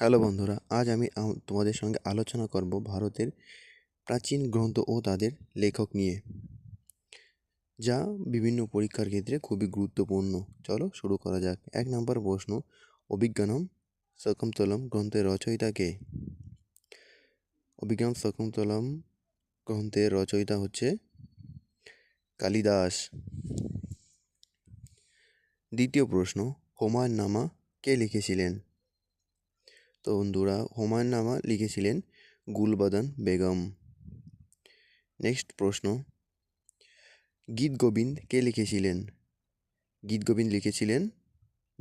Hello বন্ধুরা, আজ আমি তোমাদের সঙ্গে আলোচনা করব ভারতের প্রাচীন গ্রন্থ ও তাদের লেখক নিয়ে, যা বিভিন্ন পরীক্ষার ক্ষেত্রে খুবই গুরুত্বপূর্ণ। চলো শুরু করা যাক। এক নম্বর প্রশ্ন, অভিজ্ঞানম শকুন্তলম গ্রন্থের রচয়িতা কে? অভিজ্ঞান শকুন্তলম গ্রন্থের রচয়িতা হচ্ছে কালিদাস। দ্বিতীয় প্রশ্ন হুমায়ুন নামা কে লিখেছিলেন? তো বন্ধুরা হুমায়ুন নামা লিখেছিলেন গুলবাদান বেগম। নেক্সট প্রশ্ন। গীত গোবিন্দ কে লিখেছিলেন? গীত গোবিন্দ লিখেছিলেন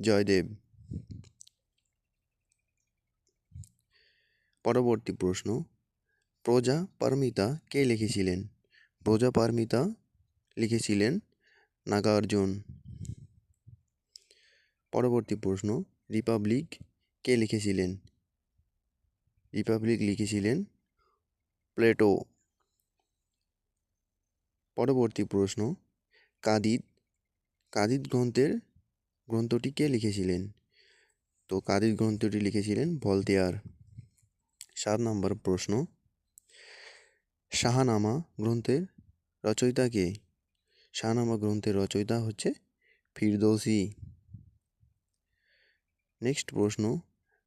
জয়দেব। পরবর্তী প্রশ্ন। প্রজা পারমিতা কে লিখেছিলেন? প্রজা পারমিতা লিখেছিলেন নাগার্জুন। পরবর্তী প্রশ্ন। রিপাবলিক কে লিখেছিলেন? রিপাবলিক লিখেছিলেন প্লেটো। পরবর্তী প্রশ্ন, কাদিদ কাদিদ গ্রন্থের গ্রন্থটি কে লিখেছিলেন? তো কাদিদ গ্রন্থটি লিখেছিলেন ভলতেয়ার। সাত নম্বর প্রশ্ন, শাহানামা গ্রন্থের রচয়িতা কে? শাহনামা গ্রন্থের রচয়িতা হচ্ছে ফিরদৌসি। নেক্সট প্রশ্ন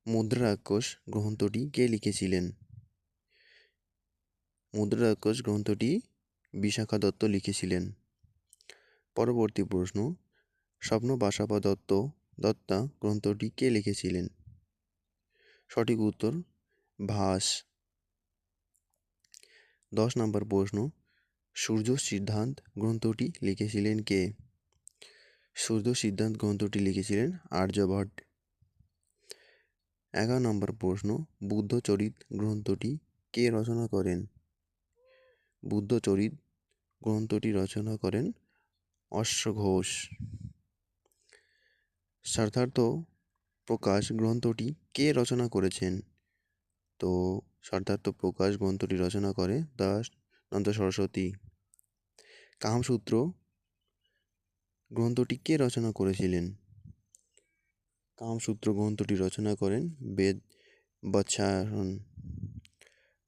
মুদ্রা গ্রন্থটি কে লিখেছিলেন? মুদ্রা গ্রন্থটি বিশাখা দত্ত লিখেছিলেন। পরবর্তী প্রশ্ন স্বপ্ন বাসাপা দত্ত দত্তা গ্রন্থটি কে লিখেছিলেন? সঠিক উত্তর, ভাস। দশ নম্বর প্রশ্ন, সূর্য সিদ্ধান্ত গ্রন্থটি লিখেছিলেন কে? সূর্য সিদ্ধান্ত গ্রন্থটি লিখেছিলেন আর্যভট্ট। এগারো নম্বর প্রশ্ন, বুদ্ধচরিত গ্রন্থটি কে রচনা করেন? বুদ্ধচরিত গ্রন্থটি রচনা করেন অশ্বঘোষ সার্থার্থ প্রকাশ গ্রন্থটি কে রচনা করেছেন? তো সার্থার্থ প্রকাশ গ্রন্থটি রচনা করে দাস নন্দ সরস্বতী। কামসূত্র গ্রন্থটি কে রচনা করেছিলেন? কামসূত্র গ্রন্থটি রচনা করেন বেদ বৎসায়ন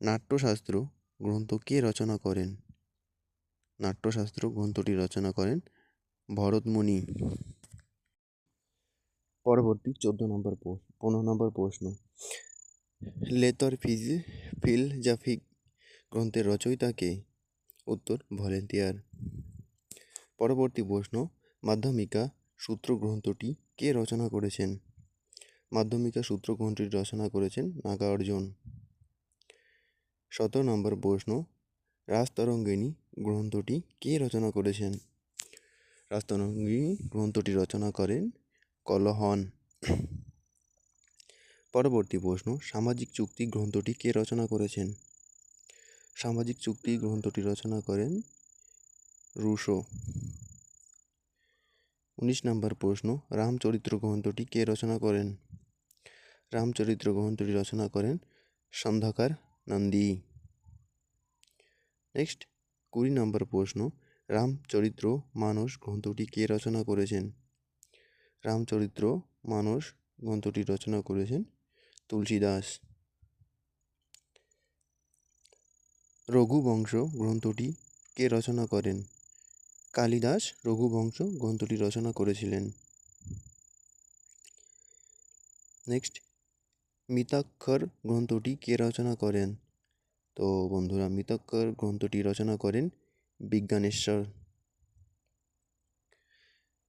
নাট্যশাস্ত্র গ্রন্থ কে রচনা করেন? নাট্যশাস্ত্র গ্রন্থটি রচনা করেন ভরতমণি পরবর্তী চোদ্দ নম্বর পনেরো নম্বর প্রশ্ন। লেতর ফিজ, ফিলজাফিক গ্রন্থের রচয়িতা কে? উত্তর, ভলেন্টিয়ার। পরবর্তী প্রশ্ন, মাধ্যমিকা সূত্র গ্রন্থটি কে রচনা করেছেন? মাধ্যমিকা সূত্র গ্রন্থটি রচনা করেছেন নাগার্জুন। সতেরো নম্বর প্রশ্ন, রাজতরঙ্গিনী গ্রন্থটি কে রচনা করেছেন? রাজতরঙ্গিনী গ্রন্থটি রচনা করেন কলহন। পরবর্তী প্রশ্ন, সামাজিক চুক্তি গ্রন্থটি কে রচনা করেছেন? সামাজিক চুক্তি গ্রন্থটি রচনা করেন রুশো। উনিশ নম্বর প্রশ্ন, রামচরিত্র গ্রন্থটি কে রচনা করেন? রামচরিত্র গ্রন্থটি রচনা করেন সন্ধ্যাকার নন্দী। নেক্সট, কুড়ি নম্বর প্রশ্ন, রামচরিত্র, মানস গ্রন্থটি কে রচনা করেছেন? রামচরিত্র, মানস গ্রন্থটি রচনা করেছেন তুলসীদাস। রঘুবংশ গ্রন্থটি কে রচনা করেন? কালিদাস রঘুবংশ গ্রন্থটি রচনা করেছিলেন। নেক্সট মিতাক্ষর গ্রন্থটি কে রচনা করেন? তো বন্ধুরা, মিতাক্ষর গ্রন্থটি রচনা করেন বিজ্ঞানেশ্বর।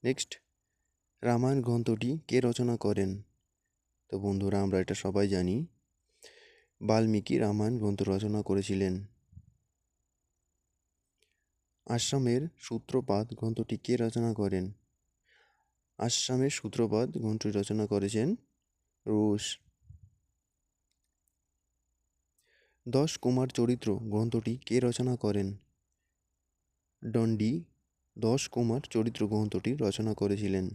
নেক্সট, রামায়ণ গ্রন্থটি কে রচনা করেন? তো বন্ধুরা, আমরা এটা সবাই জানি। বাল্মীকি রামায়ণ গ্রন্থ রচনা করেছিলেন। আসামের সূত্রপাত গ্রন্থটি কে রচনা করেন? আসামের সূত্রপাত গ্রন্থটি রচনা করেছেন রুশ দশ কুমার চরিত্র গ্রন্থটি কে রচনা করেন? ডন্ডি, দশ কুমার চরিত্র গ্রন্থটি রচনা করেছিলেন।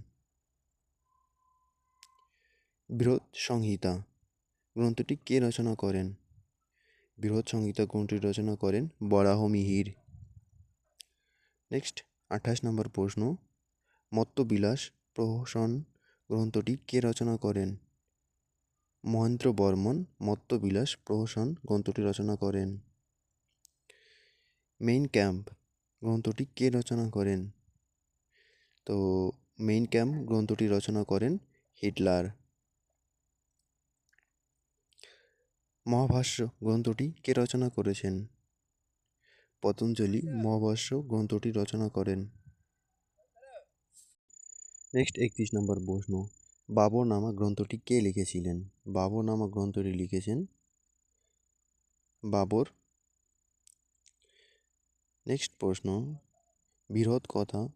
বৃহৎ সংহিতা, গ্রন্থটি কে রচনা করেন? বৃহৎ সংহিতা গ্রন্থটি রচনা করেন? বরাহ মিহির। নেক্সট, আঠাশ নম্বর প্রশ্ন, মত্তবিলাস প্রহসন গ্রন্থটি কে রচনা করেন? মহেন্দ্র বর্মন মত্তবিলাস প্রহসন গ্রন্থটি রচনা করেন। মেইন ক্যাম্প গ্রন্থটি কে রচনা করেন? তো মেইন ক্যাম্প গ্রন্থটি রচনা করেন হিটলার। মহাভাষ্য গ্রন্থটি কে রচনা করেছেন? পতঞ্জলি মহাভাষ্য গ্রন্থটি রচনা করেন। নেক্সট একত্রিশ নম্বর প্রশ্ন। বাবর নামা গ্রন্থটি কে লিখেছিলেন? বাবর নামা গ্রন্থটি লিখেছেন বাবর। নেক্সট প্রশ্ন, বৃহৎ কথা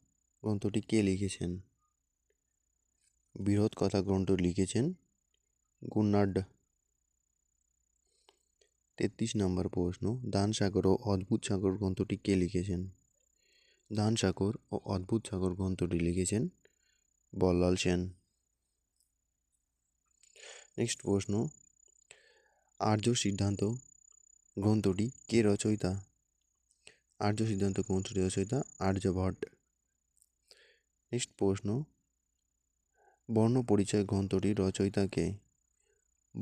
গ্রন্থটি কে লিখেছেন? বৃহৎ কথা গ্রন্থ লিখেছেন গুন্নার্ড তেত্রিশ নম্বর প্রশ্ন, দান সাগর ও অদ্ভুত সাগর গ্রন্থটি কে লিখেছেন? দান সাগর ও অদ্ভুত সাগর গ্রন্থটি লিখেছেন বল্লাল সেন। নেক্সট প্রশ্ন। আর্য সিদ্ধান্ত গ্রন্থটি কে রচয়িতা? আর্য সিদ্ধান্ত গ্রন্থটি রচয়িতা আর্যভট্ট নেক্সট প্রশ্ন। বর্ণ পরিচয় গ্রন্থটি রচয়িতা কে?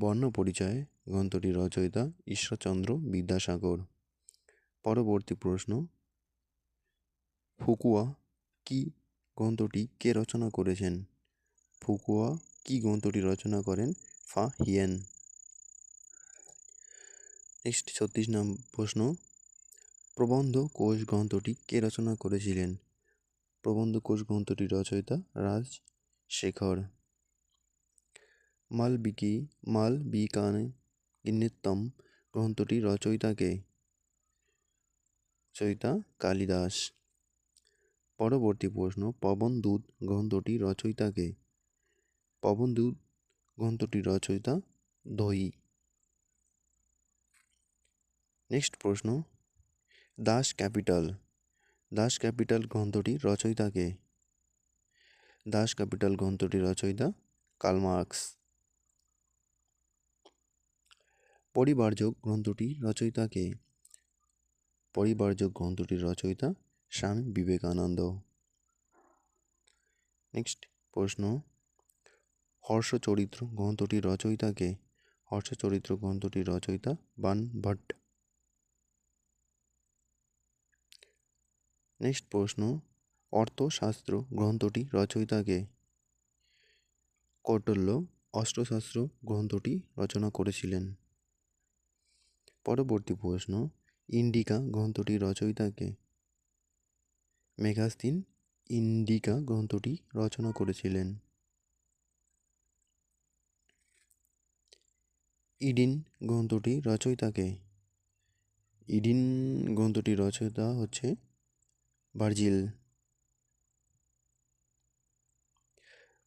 বর্ণ পরিচয় গ্রন্থটি রচয়িতা ঈশ্বরচন্দ্র বিদ্যাসাগর। পরবর্তী প্রশ্ন। ফুকুয়া কি গ্রন্থটি কে রচনা করেছেন? ফুকুয়া কি গ্রন্থটি রচনা করেন ফা হিয়েন। নেক্সট ছত্রিশ নাম প্রশ্ন। প্রবন্ধ কোষ গ্রন্থটি কে রচনা করেছিলেন? প্রবন্ধ কোষ গ্রন্থটি রচয়িতা রাজশেখর মালবিকি মালবিকানে নৃত্যম গ্রন্থটি রচয়িতাকে রচয়িতা কালিদাস। পরবর্তী প্রশ্ন, পবনদূত গ্রন্থটি রচয়িতাকে পবনদূত গ্রন্থটি রচয়িতা দই নেক্সট প্রশ্ন। দাস ক্যাপিটাল। দাস ক্যাপিটাল গ্রন্থটি রচয়িতাকে দাস ক্যাপিটাল গ্রন্থটি রচয়িতা কালমার্কস পরিবারযোগ গ্রন্থটি রচয়িতাকে পরিবারযোগ গ্রন্থটির রচয়িতা স্বামী বিবেকানন্দ। নেক্সট প্রশ্ন। হর্ষচরিত্র গ্রন্থটির রচয়িতাকে, হর্ষচরিত্র গ্রন্থটির রচয়িতা বান ভট্ট। নেক্সট প্রশ্ন, অর্থশাস্ত্র গ্রন্থটি রচয়িতাকে, কৌটল্য অস্ত্রশাস্ত্র গ্রন্থটি রচনা করেছিলেন। পরবর্তী প্রশ্ন, ইন্ডিকা গ্রন্থটি রচয়িতাকে মেঘাস্তিন ইন্ডিকা গ্রন্থটি রচনা করেছিলেন। ইডিন গ্রন্থটি রচয়িতাকে, ইডিন গ্রন্থটি রচয়িতা হচ্ছে ভার্জিল।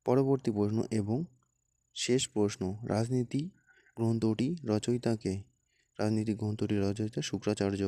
পরবর্তী প্রশ্ন এবং শেষ প্রশ্ন, রাজনীতি গ্রন্থটি রচয়িতাকে, রাজনীতি গ্রন্থটি রচয়িতা শুক্রাচার্য।